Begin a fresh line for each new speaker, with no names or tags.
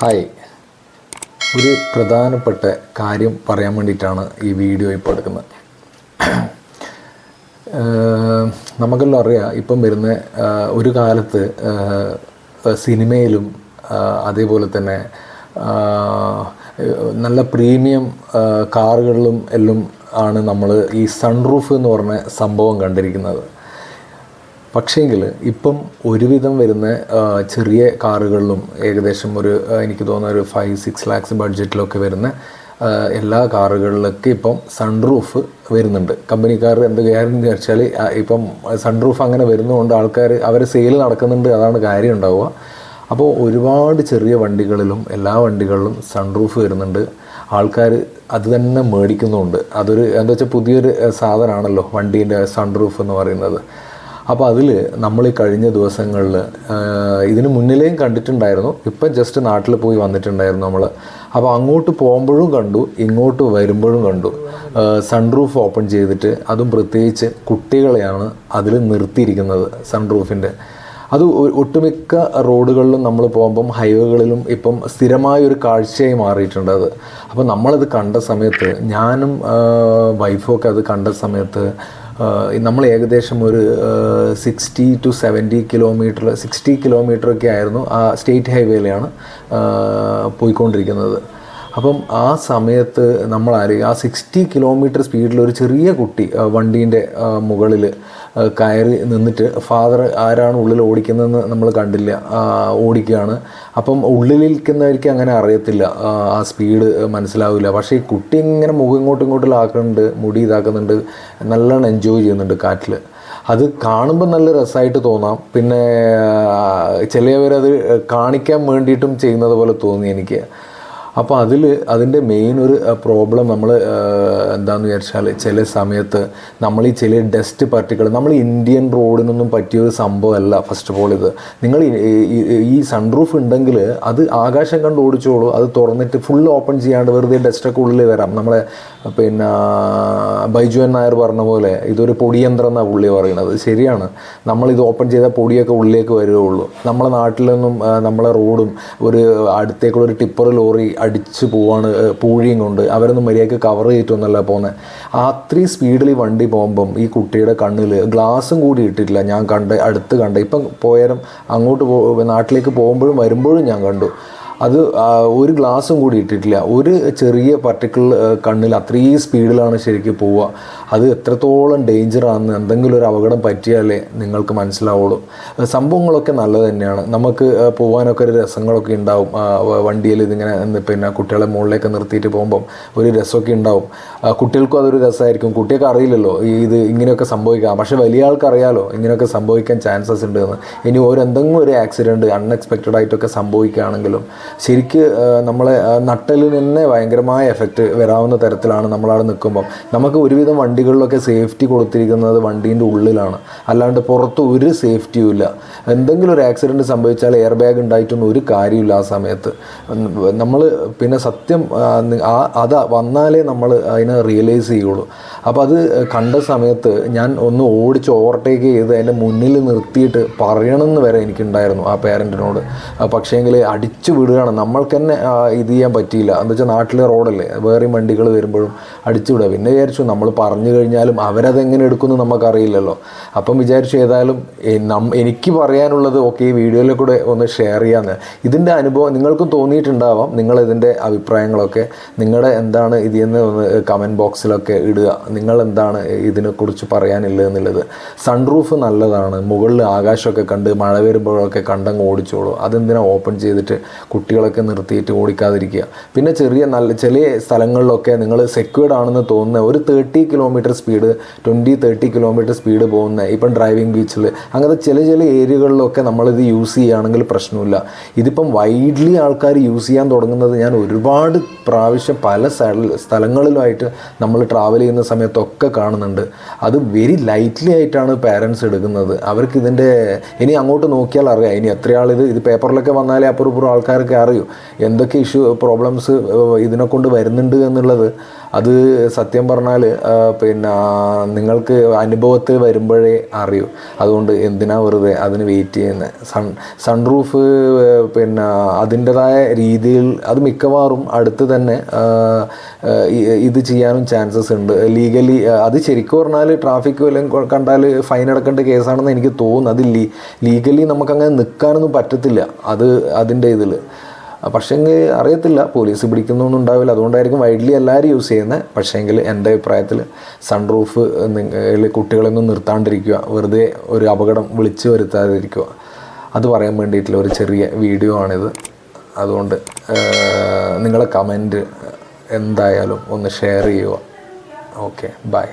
Hi. ഒരു പ്രധാനപ്പെട്ട കാര്യം പറയാൻ വേണ്ടിയിട്ടാണ് ഈ വീഡിയോ ഇപ്പോൾ എടുക്കുന്നത്. നമുക്കെല്ലാം അറിയാം ഇപ്പം വരുന്ന ഒരു കാലത്ത് സിനിമയിലും അതേപോലെ തന്നെ നല്ല പ്രീമിയം കാറുകളിലും എല്ലാം ആണ് നമ്മൾ ഈ സൺറൂഫ് എന്ന് പറഞ്ഞ സംഭവം കണ്ടിരിക്കുന്നത്. പക്ഷേങ്കിൽ ഇപ്പം ഒരുവിധം വരുന്ന ചെറിയ കാറുകളിലും ഏകദേശം ഒരു എനിക്ക് തോന്നുന്ന ഒരു ഫൈവ് സിക്സ് ലാക്സ് ബഡ്ജറ്റിലൊക്കെ വരുന്ന എല്ലാ കാറുകളിലൊക്കെ ഇപ്പം സൺറൂഫ് വരുന്നുണ്ട്. കമ്പനിക്കാർ എന്ത് ഗ്യാരണ്ടി വെച്ചാൽ ഇപ്പം സൺറൂഫ് അങ്ങനെ വരുന്നതുകൊണ്ട് ആൾക്കാർ അവർ സെയിൽ നടക്കുന്നുണ്ട് അതാണ് കാര്യം ഉണ്ടാവുക. അപ്പോൾ ഒരുപാട് ചെറിയ വണ്ടികളിലും എല്ലാ വണ്ടികളിലും സൺറൂഫ് വരുന്നുണ്ട്. ആൾക്കാർ അത് തന്നെ മേടിക്കുന്നുമുണ്ട് അതൊരു എന്താ വെച്ചാൽ പുതിയൊരു സാധനമാണല്ലോ വണ്ടീന്റെ സൺറൂഫ് എന്ന് പറയുന്നത്. അപ്പോൾ അതിൽ നമ്മൾ ഈ കഴിഞ്ഞ ദിവസങ്ങളിൽ ഇതിന് മുന്നിലേയും കണ്ടിട്ടുണ്ടായിരുന്നു. ഇപ്പം ജസ്റ്റ് നാട്ടിൽ പോയി വന്നിട്ടുണ്ടായിരുന്നു നമ്മൾ അപ്പോൾ അങ്ങോട്ട് പോകുമ്പോഴും കണ്ടു ഇങ്ങോട്ട് വരുമ്പോഴും കണ്ടു. സൺറൂഫ് ഓപ്പൺ ചെയ്തിട്ട് അതും പ്രത്യേകിച്ച് കുട്ടികളെയാണ് അതിൽ നിർത്തിയിരിക്കുന്നത് സൺറൂഫിന്റെ അത് ഒട്ടുമിക്ക റോഡുകളിലും നമ്മൾ പോകുമ്പം ഹൈവേകളിലും ഇപ്പം സ്ഥിരമായ ഒരു കാഴ്ചയായി മാറിയിട്ടുണ്ട് അത്. അപ്പോൾ നമ്മളത് കണ്ട സമയത്ത് ഞാനും വൈഫും ഒക്കെ അത് കണ്ട സമയത്ത് നമ്മൾ ഏകദേശം ഒരു sixty two seventy kilometre sixty kilometre ഒക്കെ ആയിരുന്നു ആ സ്റ്റേറ്റ് ഹൈവേയിലാണ് പോയിക്കൊണ്ടിരിക്കുന്നത്. അപ്പം ആ സമയത്ത് നമ്മൾ ആരെയും ആ സിക്സ്റ്റി കിലോമീറ്റർ സ്പീഡിൽ ഒരു ചെറിയ കുട്ടി വണ്ടീന്റെ മുകളിൽ കയറി നിന്നിട്ട് ഫാദർ ആരാണ് ഉള്ളിൽ ഓടിക്കുന്നതെന്ന് നമ്മൾ കണ്ടില്ല ഓടിക്കുകയാണ്. അപ്പം ഉള്ളിലിരിക്കുന്നവർക്ക് അങ്ങനെ അറിയത്തില്ല ആ, സ്പീഡ് മനസ്സിലാവില്ല. പക്ഷേ ഈ കുട്ടി ഇങ്ങനെ മുഖം ഇങ്ങോട്ടും ഇങ്ങോട്ടും ആക്കുന്നുണ്ട് മുടി ഇതാക്കുന്നുണ്ട് നല്ലോണം എൻജോയ് ചെയ്യുന്നുണ്ട് കാറ്റിൽ അത് കാണുമ്പോൾ നല്ല രസമായിട്ട് തോന്നാം. പിന്നെ ചിലവരത് കാണിക്കാൻ വേണ്ടിയിട്ടും ചെയ്യുന്നത് പോലെ തോന്നി എനിക്ക്. അപ്പോൾ അതിൽ അതിന്റെ മെയിൻ ഒരു പ്രോബ്ലം നമ്മൾ എന്താണെന്ന് വിചാരിച്ചാൽ ചില സമയത്ത് നമ്മൾ ഈ ചില ഡസ്റ്റ് പാർട്ടിക്കിൾ നമ്മൾ ഇന്ത്യൻ റോഡിനൊന്നും പറ്റിയ ഒരു സംഭവമല്ല ഫസ്റ്റ് ഓഫ് ഓൾ ഇത്. നിങ്ങൾ ഈ- സൺറൂഫ് ഉണ്ടെങ്കിൽ അത് ആകാശം കണ്ട് ഓടിച്ചോളൂ അത് തുറന്നിട്ട് ഫുൾ ഓപ്പൺ ചെയ്യാണ്ട് വെറുതെ ഡസ്റ്റൊക്കെ ഉള്ളിൽ വരാം. നമ്മളെ പിന്നെ ബൈജുവൻ നായർ പറഞ്ഞ പോലെ ഇതൊരു പൊടിയന്ത്രം എന്നാണ് പുള്ളി പറയുന്നത്. ശരിയാണ്. നമ്മളിത് ഓപ്പൺ ചെയ്താൽ പൊടിയൊക്കെ ഉള്ളിലേക്ക് വരികയുള്ളൂ. നമ്മളെ നാട്ടിലൊന്നും നമ്മളെ റോഡും ഒരു അടുത്തേക്കുള്ള ഒരു ടിപ്പർ ലോറി അടിച്ച് പോവാണ് പൂഴിയും കൊണ്ട്. അവരൊന്നും മര്യാദയ്ക്ക് കവർ ചെയ്തിട്ടൊന്നല്ല പോകുന്നത് അത്രയും സ്പീഡിൽ വണ്ടി പോകുമ്പം ഈ കുട്ടിയുടെ കണ്ണിൽ ഗ്ലാസും കൂടി ഇട്ടിട്ടില്ല. ഞാൻ കണ്ട് അടുത്ത് കണ്ട്. ഇപ്പം പോയാലും അങ്ങോട്ട് പോ നാട്ടിലേക്ക് പോകുമ്പോഴും വരുമ്പോഴും ഞാൻ കണ്ടു. അത് ഒരു ഗ്ലാസും കൂടി ഇട്ടിട്ടില്ല. ഒരു ചെറിയ പർട്ടിക്കുലർ കണ്ണിൽ അത്രയും സ്പീഡിലാണ് ശരിക്കും പോവുക. അത് എത്രത്തോളം ഡേഞ്ചറാണെന്ന് എന്തെങ്കിലും ഒരു അപകടം പറ്റിയാലേ നിങ്ങൾക്ക് മനസ്സിലാവുള്ളൂ. സംഭവങ്ങളൊക്കെ നല്ലത് തന്നെയാണ്. നമുക്ക് പോകാനൊക്കെ ഒരു രസങ്ങളൊക്കെ ഉണ്ടാവും. വണ്ടിയിൽ ഇതിങ്ങനെ പിന്നെ കുട്ടികളെ മുകളിലേക്ക് നിർത്തിയിട്ട് പോകുമ്പം ഒരു രസമൊക്കെ ഉണ്ടാവും. കുട്ടികൾക്കും അതൊരു രസമായിരിക്കും. കുട്ടികൾക്ക് അറിയില്ലല്ലോ ഇത് ഇങ്ങനെയൊക്കെ സംഭവിക്കാം. പക്ഷേ വലിയ ആൾക്കറിയാലോ ഇങ്ങനെയൊക്കെ സംഭവിക്കാൻ ചാൻസസ് ഉണ്ട് എന്ന് ഇനി ഓരോ എന്തെങ്കിലും ഒരു ആക്സിഡന്റ് അൺഎക്സ്പെക്റ്റഡ് ആയിട്ടൊക്കെ സംഭവിക്കുകയാണെങ്കിലും ശരിക്ക് നമ്മളെ നട്ടലിൽ തന്നെ ഭയങ്കരമായ എഫക്റ്റ് വരാവുന്ന തരത്തിലാണ് നമ്മളവിടെ നിൽക്കുമ്പം. നമുക്ക് ഒരുവിധം വണ്ടികളിലൊക്കെ സേഫ്റ്റി കൊടുത്തിരിക്കുന്നത് വണ്ടീന്റെ ഉള്ളിലാണ്. അല്ലാണ്ട് പുറത്ത് ഒരു സേഫ്റ്റിയും ഇല്ല. എന്തെങ്കിലും ഒരു ആക്സിഡന്റ് സംഭവിച്ചാൽ എയർ ബാഗ് ഉണ്ടായിട്ടൊന്നും ഒരു കാര്യമില്ല ആ സമയത്ത്. നമ്മൾ പിന്നെ സത്യം ആ, അത് വന്നാലേ നമ്മൾ അതിനെ റിയലൈസ് ചെയ്യുള്ളൂ. അപ്പോൾ അത് കണ്ട സമയത്ത് ഞാൻ ഒന്ന് ഓടിച്ച് ഓവർടേക്ക് ചെയ്ത് അതിന്റെ മുന്നിൽ നിർത്തിയിട്ട് പറയണമെന്ന് വരെ എനിക്കുണ്ടായിരുന്നു ആ പേരന്റിനോട് പക്ഷേങ്കിൽ അടിച്ചു വിടുകയാണ് നമ്മൾക്ക് തന്നെ ഇത് ചെയ്യാൻ പറ്റിയില്ല. എന്ന് വെച്ചാൽ നാട്ടിലെ റോഡല്ലേ വേറെയും വണ്ടികൾ വരുമ്പോഴും അടിച്ചു വിടുക പിന്നെ വിചാരിച്ചു നമ്മൾ പറഞ്ഞു കഴിഞ്ഞാലും അവരതെങ്ങനെ എടുക്കുമെന്ന് നമുക്കറിയില്ലല്ലോ. അപ്പം വിചാരിച്ചു ഏതായാലും എനിക്ക് പറയാനുള്ളത് ഓക്കെ ഈ വീഡിയോയിൽ കൂടെ ഒന്ന് ഷെയർ ചെയ്യാമെന്ന് ഇതിന്റെ അനുഭവം നിങ്ങൾക്കും തോന്നിയിട്ടുണ്ടാവാം. നിങ്ങൾ ഇതിന്റെ അഭിപ്രായങ്ങളൊക്കെ നിങ്ങളുടെ എന്താണ് ഇതിന്ന് ഒന്ന് കമന്റ് ബോക്സിലൊക്കെ ഇടുക. നിങ്ങൾ എന്താണ് ഇതിനെക്കുറിച്ച് പറയാനില്ലെന്നുള്ളത് എന്നുള്ളത്. സൺറൂഫ് നല്ലതാണ്. മുകളിൽ ആകാശമൊക്കെ കണ്ട് മഴ വരുമ്പോഴൊക്കെ കണ്ടങ്ങ് ഓടിച്ചോളൂ. അതെന്തിനാ ഓപ്പൺ ചെയ്തിട്ട് കുട്ടികളൊക്കെ നിർത്തിയിട്ട് ഓടിക്കാതിരിക്കുക. പിന്നെ ചെറിയ നല്ല ചില സ്ഥലങ്ങളിലൊക്കെ നിങ്ങൾ സെക്യൂർഡ് ആണെന്ന് തോന്നുന്ന ഒരു thirty kilometre speed twenty thirty kilometre speed പോകുന്ന ഇപ്പം ഡ്രൈവിംഗ് ബീച്ചിൽ അങ്ങനത്തെ ചില ചില ഏരിയകളിലൊക്കെ നമ്മളിത് യൂസ് ചെയ്യുകയാണെങ്കിൽ പ്രശ്നമില്ല. ഇതിപ്പം വൈഡ്ലി ആൾക്കാർ യൂസ് ചെയ്യാൻ തുടങ്ങുന്നത് ഞാൻ ഒരുപാട് പ്രാവശ്യം പല സ്ഥല സ്ഥലങ്ങളിലുമായിട്ട് നമ്മൾ ട്രാവൽ ചെയ്യുന്ന സമയത്തൊക്കെ കാണുന്നുണ്ട്. അത് വെരി ലൈറ്റ്ലി ആയിട്ടാണ് പാരൻസ് എടുക്കുന്നത്. അവർക്ക് ഇതിന്റെ ഇനി അങ്ങോട്ട് നോക്കിയാൽ അറിയാം. ഇനി എത്രയാളിത് ഇത് പേപ്പറിലൊക്കെ വന്നാലേ അപ്പുറം ഇപ്പുറം ആൾക്കാർക്ക് നിങ്ങൾക്ക് അറിയൂ. എന്തൊക്കെ ഇഷ്യൂ പ്രോബ്ലംസ് ഇതിനെ കൊണ്ട് വരുന്നുണ്ട് എന്നുള്ളത് അത് സത്യം പറഞ്ഞാൽ പിന്നെ നിങ്ങൾക്ക് അനുഭവത്തിൽ വരുമ്പോഴേ അറിയൂ. അതുകൊണ്ട് എന്തിനാ വെറുതെ അതിന് വെയിറ്റ് ചെയ്യുന്നത് സൺ സൺറൂഫ് പിന്നെ അതിന്റെതായ രീതിയിൽ അത് മിക്കവാറും അടുത്ത് തന്നെ ഇത് ചെയ്യാനും ചാൻസസ് ഉണ്ട്. ലീഗലി അത് ശരിക്കും പറഞ്ഞാൽ ട്രാഫിക് വല്ലതും കണ്ടാൽ ഫൈൻ അടക്കേണ്ട കേസാണെന്ന് എനിക്ക് തോന്നുന്നു. അത് ലീഗലി നമുക്കങ്ങനെ നിൽക്കാനൊന്നും പറ്റത്തില്ല. അത് അതിന്റെ ഇതിൽ പക്ഷേങ്കിൽ അറിയത്തില്ല. പോലീസ് പിടിക്കുന്നൊന്നും ഉണ്ടാവില്ല. അതുകൊണ്ടായിരിക്കും വൈഡ്ലി എല്ലാവരും യൂസ് ചെയ്യുന്നത്. പക്ഷേങ്കിൽ എന്റെ അഭിപ്രായത്തിൽ സൺറൂഫ് കുട്ടികളൊന്നും നിർത്താണ്ടിരിക്കുക. വെറുതെ ഒരു അപകടം വിളിച്ചു വരുത്താതിരിക്കുക. അത് പറയാൻ വേണ്ടിയിട്ടുള്ള ഒരു ചെറിയ വീഡിയോ ആണിത്. അതുകൊണ്ട് നിങ്ങളെ കമന്റ് എന്തായാലും ഒന്ന് ഷെയർ ചെയ്യുക. Okay bye.